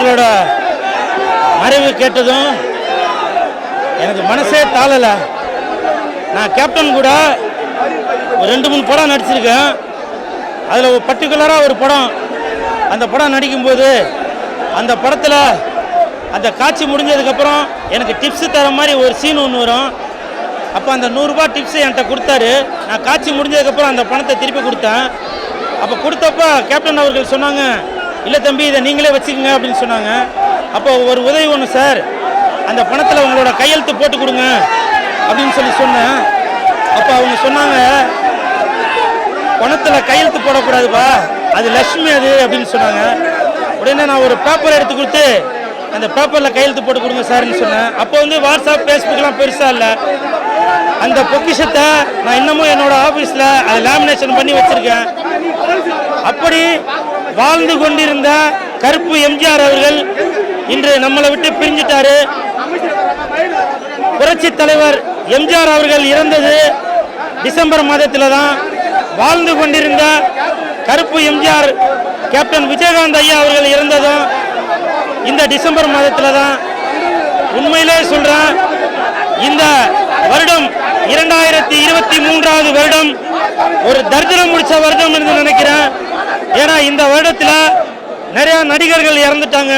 அவர்களோட அறிவு கேட்டதும் எனக்கு மனசே தாளலை நான் கேப்டன் கூட ஒரு ரெண்டு மூணு படம் நடிச்சிருக்கேன். அதில் ஒரு பர்டிகுலராக ஒரு படம். அந்த படம் நடிக்கும்போது அந்த படத்தில் அந்த காட்சி முடிஞ்சதுக்கப்புறம் எனக்கு டிப்ஸு தர மாதிரி ஒரு சீன் ஒன்று வரும். அப்போ அந்த நூறுரூபா டிப்ஸு என்கிட்ட கொடுத்தாரு. நான் காட்சி முடிஞ்சதுக்கப்புறம் அந்த பணத்தை திருப்பி கொடுத்தேன். அப்போ கொடுத்தப்ப கேப்டன் அவர்கள் சொன்னாங்க இல்லை தம்பி இதை நீங்களே வச்சுக்கோங்க அப்படின்னு சொன்னாங்க. அப்போ ஒரு உதவி ஒன்று சார் அந்த பணத்தில் உங்களோட கையெழுத்து போட்டு கொடுங்க அப்படின்னு சொல்லி சொன்னேன். அப்போ அவங்க சொன்னாங்க பணத்தில் கையெழுத்து போடக்கூடாதுப்பா அது லக்ஷ்மி அது அப்படின்னு சொன்னாங்க. உடனே நான் ஒரு பேப்பர் எடுத்து கொடுத்து அந்த பேப்பரில் கையெழுத்து போட்டு கொடுங்க சார்னு சொன்னேன். அப்போ வந்து வாட்ஸ்அப் ஃபேஸ்புக்லாம் பெருசாக இல்லை. அந்த பொக்கிஷத்தை நான் இன்னமும் என்னோட ஆஃபீஸில் அதை லேமினேஷன் பண்ணி வச்சுருக்கேன். அப்படி வாழ்ந்து கொண்டிருந்த கருப்பு எம்ஜிஆர் அவர்கள் இன்று நம்மளை விட்டு பிரிஞ்சிட்டாரு. புரட்சி தலைவர் எம்ஜிஆர் அவர்கள் இறந்தது டிசம்பர் மாதத்தில் தான் வாழ்ந்து கொண்டிருந்த கருப்பு எம்ஜிஆர் கேப்டன் விஜயகாந்த் ஐயா அவர்கள் இறந்ததும் இந்த டிசம்பர் மாதத்தில் தான் உண்மையிலே சொல்கிறேன் இந்த வருடம் இரண்டாயிரத்தி இருபத்தி மூன்றாவது வருடம் ஒரு தர்ஜனம் முடிச்ச வருடம் என்று நினைக்கிறேன். ஏன்னா இந்த வருடத்தில் நிறையா நடிகர்கள் இறந்துட்டாங்க.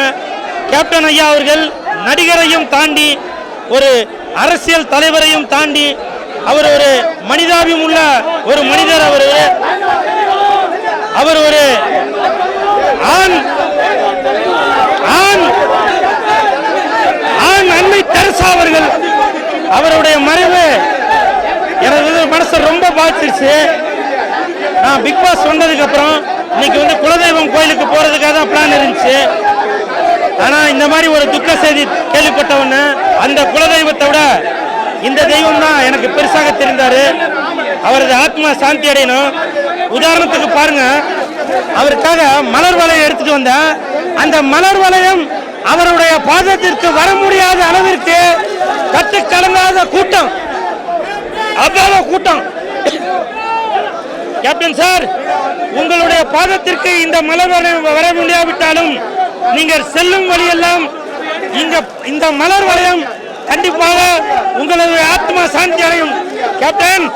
கேப்டன் ஐயா அவர்கள் நடிகரையும் தாண்டி ஒரு அரசியல் தலைவரையும் தாண்டி அவர் ஒரு மனிதாபியம் உள்ள ஒரு மனிதர் அவர். அவர் ஒரு ஆண் ஆண் ஆண் அன்னை தெரசா அவர்கள். அவருடைய மறைவு எனக்கு மனசு மனசை ரொம்ப பாதிச்சிருச்சு. நான் பிக் பாஸ் வந்ததுக்கு அப்புறம் இன்னைக்கு வந்து குலதெய்வம் கோயிலுக்கு போறதுக்காக தான் பிளான் இருந்துச்சு. ஆனா இந்த மாதிரி ஒரு துக்க செய்தி கேள்விப்பட்ட அந்த குலதெய்வத்தை விட இந்த தெய்வம் தான் எனக்கு பெருசாக தெரிந்தாரு. அவரது ஆத்மா சாந்தி அடையணும். உதாரணத்துக்கு பாருங்க. அவருக்காக மலர் வளையம் எடுத்துட்டு வந்த அந்த மலர் வளையம் அவருடைய பாதத்திற்கு வர முடியாத அளவிற்கு கட்டு கலங்காத கூட்டம். அவ்வளவு கூட்டம். கேப்டன் சார் உங்களுடைய பாதத்திற்கு இந்த மலர் வர வர முடியாவிட்டாலும் நீங்கள் செல்லும் வழியெல்லாம் இங்க இந்த மலர் வளையம் கண்டிப்பாக உங்களது ஆத்மா சாந்தி அடையும். கேப்டன்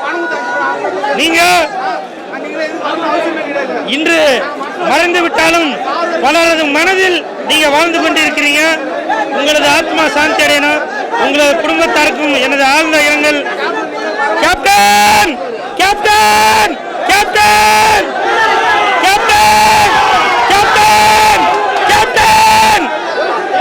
நீங்க இன்று மறைந்து விட்டாலும் பலரது மனதில் நீங்க வாழ்ந்து கொண்டிருக்கிறீங்க. உங்களது ஆத்மா சாந்தி அடையணும். உங்களது குடும்பத்தாருக்கும் எனது ஆழ்ந்த இரங்கல். Captain captain!